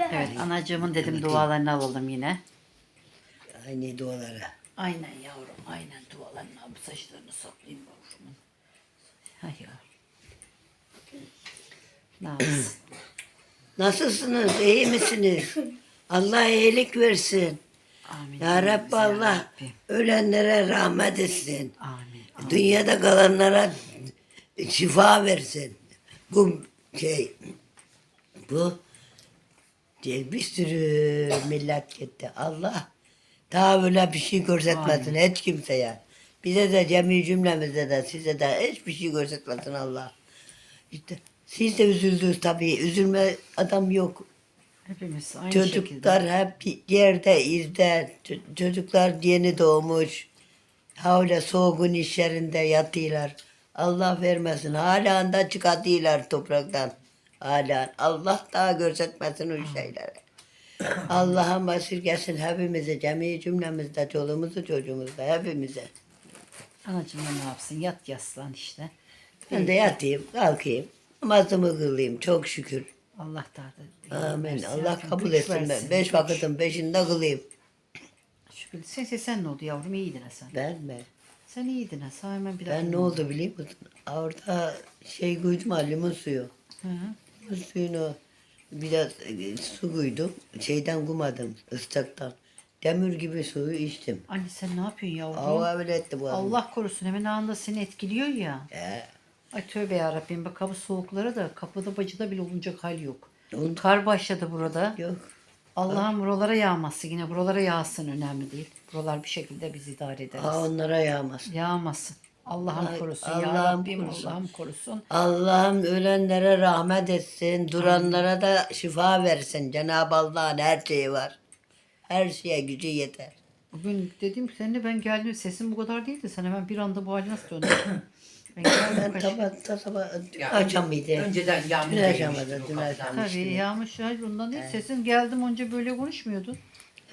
Evet anacığımın dedim dualarını alalım yine. Aynı dualara. Aynen yavrum aynen dualarını al. Saçlarını saklayayım yavrumun. Hay ya. Ne yapsın? Nasılsınız? İyi misiniz? Allah iyilik versin. Amin. Ya Rabbi Allah ölenlere rahmet etsin. Amin. Dünyada kalanlara şifa versin. Bu şey bu şey, bir sürü millet gitti. Allah daha böyle bir şey görsetmesin hiç kimseye. Bize de cemi cümlemize de size de hiçbir şey görsetmesin Allah. İşte siz de üzüldünüz tabii. Üzülme adam yok. Hepimiz aynı Çocuklar şekilde. hep yerde, izde. Çocuklar yeni doğmuş. Havle soğuğun iş yerinde yatıyorlar. Allah vermesin. Hala da çıkartıyorlar topraktan. Hala. Allah daha görsetmesin o şeyleri. Allah'a basirgesin hepimize, cemi cümlemizde, çoluğumuzu, çocuğumuzu, hepimize. Anacığım ne yapsın? Yat yaslan işte. Ben de yatayım, kalkayım. Namazımı kılayım çok şükür. Allah da da Amin. Allah kabul etsin ben. Beş vakitin peşinde kılayım. Şükür. Sen sen ne oldu yavrum? İyiydin ha sen. Ben mi? Sen iyiydin ha. Sana hemen bir. Ben ne oldu biliyor musun? Orada şey koydum ha limon suyu. Hı hı. Suyunu biraz e, su koydum. Şeyden kumadım ıslaktan. Demir gibi suyu içtim. Anne sen ne yapıyorsun yavrum? Hava öyle etti bu Allah. Allah korusun hemen anında seni etkiliyor ya. He. Ay tövbe yarabbim bak hava soğuklara da kapıda bacıda bile olunacak hal yok. Ondan- Kar başladı burada. Yok. Allah'ın buralara yağması yine buralara yağsın önemli değil. Buralar bir şekilde biz idare ederiz. Ha onlara yağmaz. Yağmasın. Allah'ım korusun. Allah'ım ya Rabbim korusun. Allah'ım korusun. Allah'ım ölenlere rahmet etsin. Duranlara da şifa versin. Cenab-ı Allah'ın her şeyi var. Her şeye gücü yeter. Bugün dedim ki seninle ben geldim sesim bu kadar değildi. Sen hemen bir anda bu hale nasıl döndün? ben geldim Ben dün Ya akşam mıydı? Önceden yağmur Dün akşam o dün akşam Tabii yağmış hayır bundan değil. Sesin geldim önce böyle konuşmuyordun.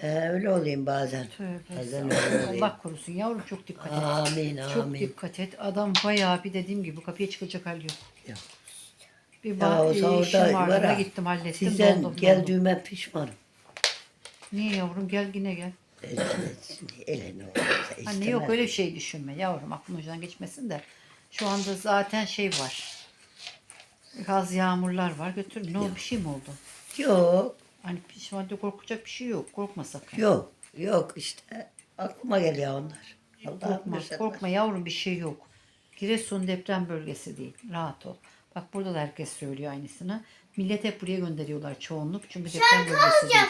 Ee, öyle olayım bazen. Tövbe Bazen öyle olayım. Allah korusun yavrum çok dikkat et. Amin Çok amin. dikkat et. Adam bayağı bir dediğim gibi kapıya çıkacak hal yok. Yok. Bir Ya bak o işim sahurda vardı var ona ha, gittim hallettim. Sizden doldum, geldiğime pişmanım. Niye yavrum gel yine gel. Elini olursa Anne yok öyle bir şey düşünme yavrum aklın ucundan geçmesin de. Şu anda zaten şey var. Gaz yağmurlar var götür. Ne oldu bir şey mi oldu? Yok Hani şu anda korkacak bir şey yok. Korkma sakın. yok yok işte aklıma geliyor onlar. Allah'ım Korkma, göstermez. korkma yavrum bir şey yok. Giresun deprem bölgesi değil. Rahat ol. Bak burada da herkes söylüyor aynısını. Millet hep buraya gönderiyorlar çoğunluk. Çünkü deprem bölgesi değil.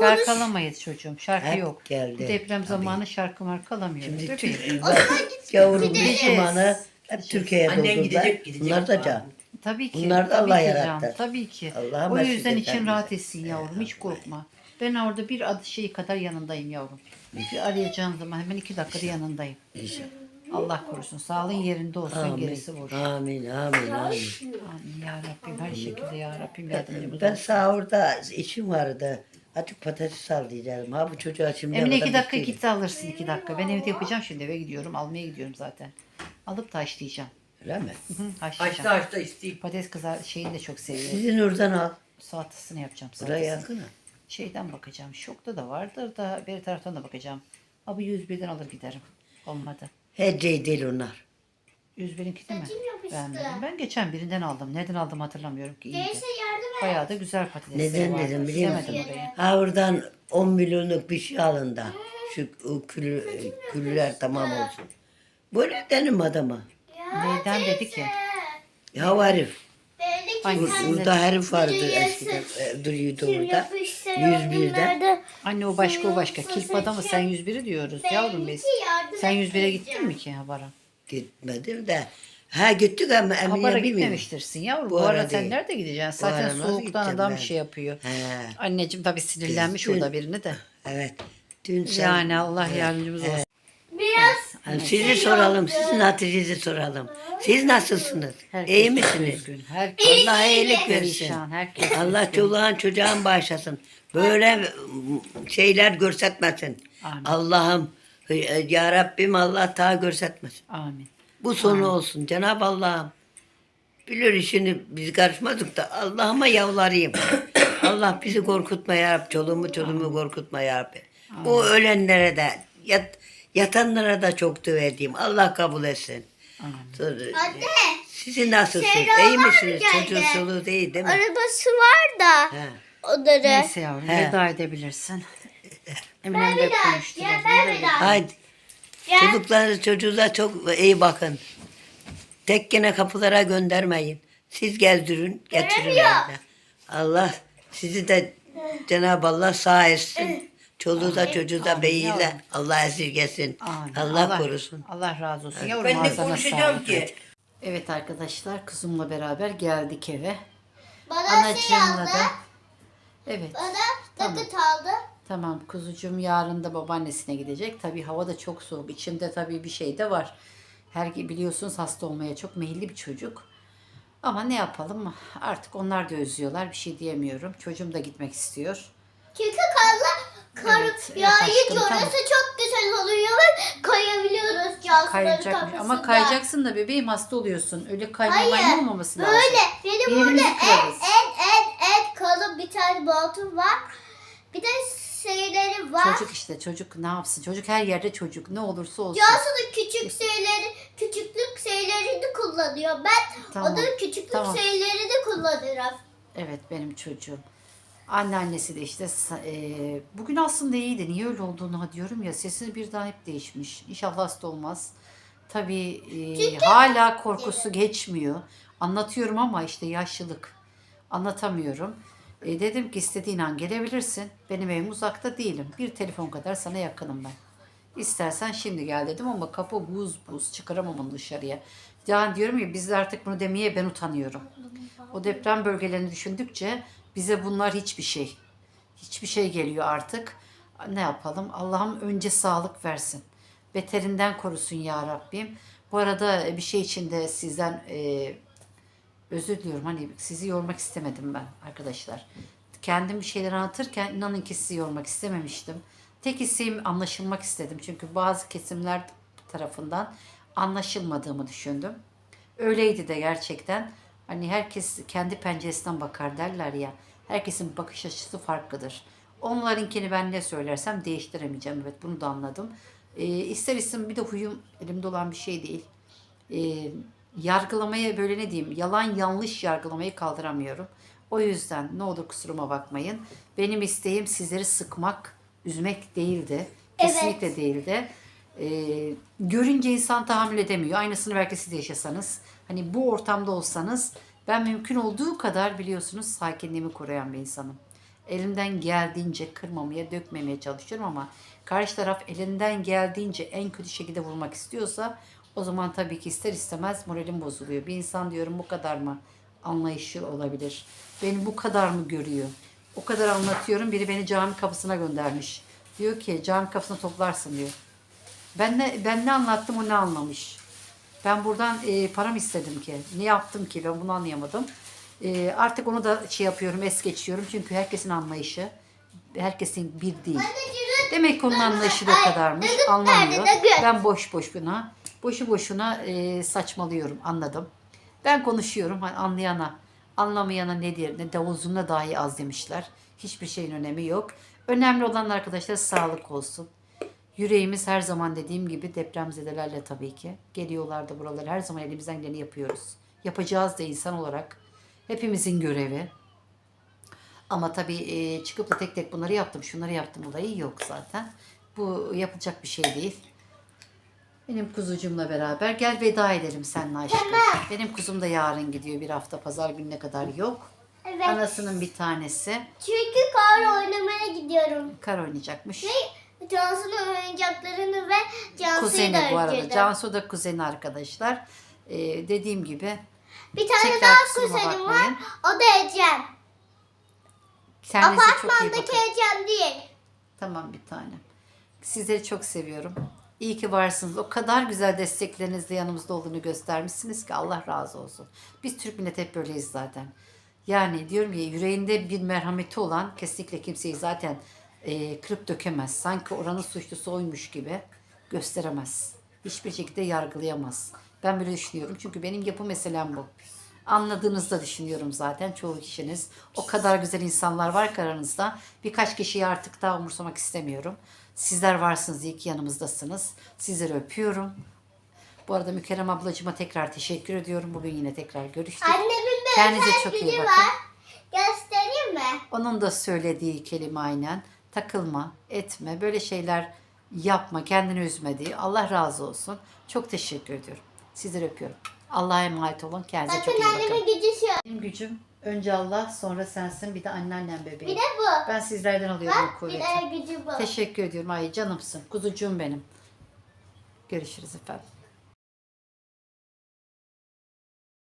Şarkı alamayız çocuğum. Şarkı Hep yok. geldi. Bu deprem zamanı şarkı marka alamıyoruz. Şimdi Bebeğim. Türk, bak, gavurun Gideceğiz. Müslümanı hep. Türkiye'ye Annen doldurdular. gidecek, gidecek. Bunlar da can. Tabii ki. Bunlar da tabii Allah ki yarattı. Can, Tabii ki. Allah'a o yüzden için rahat etsin yavrum. Hiç korkma. Ben orada bir adı şeyi kadar yanındayım yavrum. Bir arayacağın zaman hemen iki dakikada yanındayım. İnşallah. Allah korusun. Sağlığın yerinde olsun. Gerisi Amin. boş. Amin. Amin. Amin. Amin ya Rabbim her şekilde ya Rabbim yardımcımız Ben sahurda işim vardı. Açık patates al diyeceğim. Ha bu çocuğa şimdi Emine iki dakika git alırsın iki dakika. Ben evde yapacağım şimdi eve gidiyorum. Almaya gidiyorum zaten. Alıp da haşlayacağım. Öyle mi? Açta haşlayacağım. açta isteyip. Patates kızar şeyini de çok seviyorum. Sizin oradan al. Salatasını yapacağım Buraya salatasını. yakın. Şeyden bakacağım. Şokta da vardır da bir taraftan da bakacağım. Abi 101'den alır giderim. Olmadı. Hece değil onlar. 101'inki değil mi? yapıştı. Beğenmedim. Ben geçen birinden aldım. Neden aldım hatırlamıyorum ki. İyiydi. Neyse yardım et. Bayağı da güzel patatesleri Neden vardı. dedim biliyor musun? Orayı. Ha oradan 10 milyonluk bir şey alın da. Şu o külü, küllüler tamam olsun. Böyle dedim adama. Neyden dedi ki? Ya o herif. Dedi ki Hangisi? sen Burada herif vardı eskiden. e, Duruyordu orada. yapışsa 101'de. nerede? Anne o başka o başka. Kilp adamı sen 101'i diyoruz yavrum biz. Sen et 101'e diyeceğim. gittin mi ki Habara? Gitmedim de. Ha gittik ama Habara bilmiyorum. gitmemiştirsin yavrum. Bu, Bu ara, ara sen değil. nerede gideceksin? Bu ara Zaten nasıl soğuktan gideceğim adam ben? şey yapıyor. He, Anneciğim tabii sinirlenmiş Dün- orada birini de. evet. Dün sen, Yani Allah yardımcımız olsun. Biraz sizi soralım, sizin Hatice'yi soralım. Siz nasılsınız? Herkes İyi misiniz? üzgün. Herkes Allah iyilik versin. perişan. Herkes Allah üzgün. çoluğun çocuğun bağışlasın. Böyle şeyler görsetmesin. Amin. Allah'ım ya Rabbim Allah daha görsetmesin. Amin. Bu sonu olsun Cenab-ı Allah'ım. Bilir işini biz karışmadık da Allah'ıma yalvarayım. Allah bizi korkutma ya Rabbi. Çoluğumu çoluğumu korkutma ya Rabbi. Bu ölenlere de yat, yatanlara da çok dua edeyim. Allah kabul etsin. Sonra- Anne. Sizin nasılsınız? Serra İyi misiniz? geldi. Çocuğun soluğu değil değil mi? Arabası var da. He. Onları. Neyse yavrum He. veda edebilirsin. Emine de daha. konuştu. Ya ben. Haydi. Gel. Çocuklarınız çocuğunuza çok iyi bakın. Tekkene kapılara göndermeyin. Siz gezdirin, getirin Göremiyor. evde. Allah sizi de Cenab-ı Allah sağ etsin. Çoluğu da çocuğu da beyiyle Allah esirgesin. Amin. Allah, korusun. Allah razı olsun. Yavrum Ben de ağzına konuşacağım sağlık. ki. Evet arkadaşlar kızımla beraber geldik eve. Bana şey Anacığımla aldı. da. Evet. Bana Tamam. takıt aldı. Tamam kuzucuğum yarın da babaannesine gidecek. Tabii hava da çok soğuk. İçimde tabii bir şey de var. Her biliyorsunuz hasta olmaya çok meyilli bir çocuk. Ama ne yapalım artık onlar da özlüyorlar. Bir şey diyemiyorum. Çocuğum da gitmek istiyor. Çünkü karla kar Evet, evet yağınca aşkım, orası tamam. çok güzel oluyor ve kayabiliyoruz Kayacak kapısında. ama kayacaksın da bebeğim hasta oluyorsun. Öyle kaymamayın Hayır. olmaması lazım. Böyle. Benim yerimizi en kırarız. en en en kalın bir tane baltım var. Bir de şeyleri var. Çocuk işte çocuk ne yapsın? Çocuk her yerde çocuk ne olursa olsun. Cansu'nun küçük şeyleri, küçüklük şeylerini kullanıyor. Ben Tamam, onun küçüklük tamam. şeylerini kullanırım. Evet benim çocuğum. Anneannesi de işte e, bugün aslında iyiydi. Niye öyle olduğunu diyorum ya sesi birden hep değişmiş. İnşallah hasta olmaz. Tabii e, hala korkusu geçmiyor. Anlatıyorum ama işte yaşlılık. Anlatamıyorum. E, dedim ki istediğin an gelebilirsin. Benim evim uzakta değilim. Bir telefon kadar sana yakınım ben. İstersen şimdi gel dedim ama kapı buz buz çıkaramam onu dışarıya. Yani diyorum ya biz de artık bunu demeye ben utanıyorum. O deprem bölgelerini düşündükçe bize bunlar hiçbir şey. Hiçbir şey geliyor artık. Ne yapalım? Allah'ım önce sağlık versin. Beterinden korusun ya Rabbim. Bu arada bir şey için de sizden e, özür diliyorum. Hani sizi yormak istemedim ben arkadaşlar. Kendim bir şeyler anlatırken inanın ki sizi yormak istememiştim. Tek isteğim anlaşılmak istedim. Çünkü bazı kesimler tarafından anlaşılmadığımı düşündüm. Öyleydi de gerçekten. Hani herkes kendi penceresinden bakar derler ya. Herkesin bakış açısı farklıdır. Onlarınkini ben ne söylersem değiştiremeyeceğim. Evet bunu da anladım. Ee, ister istem bir de huyum elimde olan bir şey değil. Ee, yargılamaya böyle ne diyeyim yalan yanlış yargılamayı kaldıramıyorum. O yüzden ne olur kusuruma bakmayın. Benim isteğim sizleri sıkmak, üzmek değildi. Evet. Kesinlikle değildi. Ee, görünce insan tahammül edemiyor. Aynısını belki siz yaşasanız. Hani bu ortamda olsanız ben mümkün olduğu kadar biliyorsunuz sakinliğimi koruyan bir insanım. Elimden geldiğince kırmamaya, dökmemeye çalışıyorum ama karşı taraf elinden geldiğince en kötü şekilde vurmak istiyorsa o zaman tabii ki ister istemez moralim bozuluyor. Bir insan diyorum bu kadar mı anlayışlı olabilir? Beni bu kadar mı görüyor? O kadar anlatıyorum. Biri beni cami kapısına göndermiş. Diyor ki cami kapısına toplarsın diyor. Ben ne, ben ne anlattım o ne anlamış. Ben buradan e, param istedim ki. Ne yaptım ki ben bunu anlayamadım. E, artık onu da şey yapıyorum es geçiyorum. Çünkü herkesin anlayışı herkesin bir değil. Demek ki onun anlayışı da kadarmış. Anlamıyor. Ben boş boş buna. Boşu boşuna e, saçmalıyorum. Anladım. Ben konuşuyorum. Hani anlayana, anlamayana? Ne davul zurna dahi az demişler. Hiçbir şeyin önemi yok. Önemli olan arkadaşlar sağlık olsun. Yüreğimiz her zaman dediğim gibi depremzedelerle tabii ki. Geliyorlar da buralara her zaman elimizden geleni yapıyoruz. Yapacağız da insan olarak. Hepimizin görevi. Ama tabii e, çıkıp da tek tek bunları yaptım, şunları yaptım olayı yok zaten. Bu yapılacak bir şey değil. Benim kuzucumla beraber gel veda edelim seninle aşkım. Benim kuzum da yarın gidiyor bir hafta pazar gününe kadar yok. Evet. Anasının bir tanesi Çünkü kar oynamaya gidiyorum. kar oynayacakmış. Cansu'nun oyuncaklarını ve Cansu'yu Kuzeni da bu arada. öldürdüm. Cansu da kuzeni arkadaşlar. Ee, dediğim gibi Bir tane Tekrar daha kuzenim var. bakmayın. O da Ecem. kendinize çok iyi Apartmandaki bakın. Ecem değil. Tamam bir tanem. Sizleri çok seviyorum. İyi ki varsınız. O kadar güzel desteklerinizle yanımızda olduğunu göstermişsiniz ki Allah razı olsun. Biz Türk milleti hep böyleyiz zaten. Yani diyorum ya yüreğinde bir merhameti olan kesinlikle kimseyi zaten e, kırıp dökemez. Sanki oranın suçlusu oymuş gibi gösteremez. Hiçbir şekilde yargılayamaz. Ben böyle düşünüyorum. Çünkü benim yapı meselem bu. Anladığınızı da düşünüyorum zaten çoğu kişiniz. O kadar güzel insanlar var ki aranızda. Birkaç kişiyi artık daha umursamak istemiyorum. Sizler varsınız, iyi ki yanımızdasınız. Sizleri öpüyorum. Bu arada Mükerrem ablacığıma tekrar teşekkür ediyorum. Bugün yine tekrar görüştük. Annemin de Kendinize özel çok iyi bakın. var. Göstereyim mi? Onun da söylediği kelime aynen. Takılma, etme, böyle şeyler yapma, kendini üzme diye. Allah razı olsun. Çok teşekkür ediyorum. Sizleri öpüyorum. Allah'a emanet olun. Kendinize çok Bakın iyi bakın. annemin gücü şu. Benim gücüm önce Allah, sonra sensin, bir de anneannem Bir bebeğim. de bu. Ben sizlerden alıyorum bu Bir kuvveti. de gücü bu. Teşekkür ediyorum. Ay canımsın. Kuzucuğum benim. Görüşürüz efendim.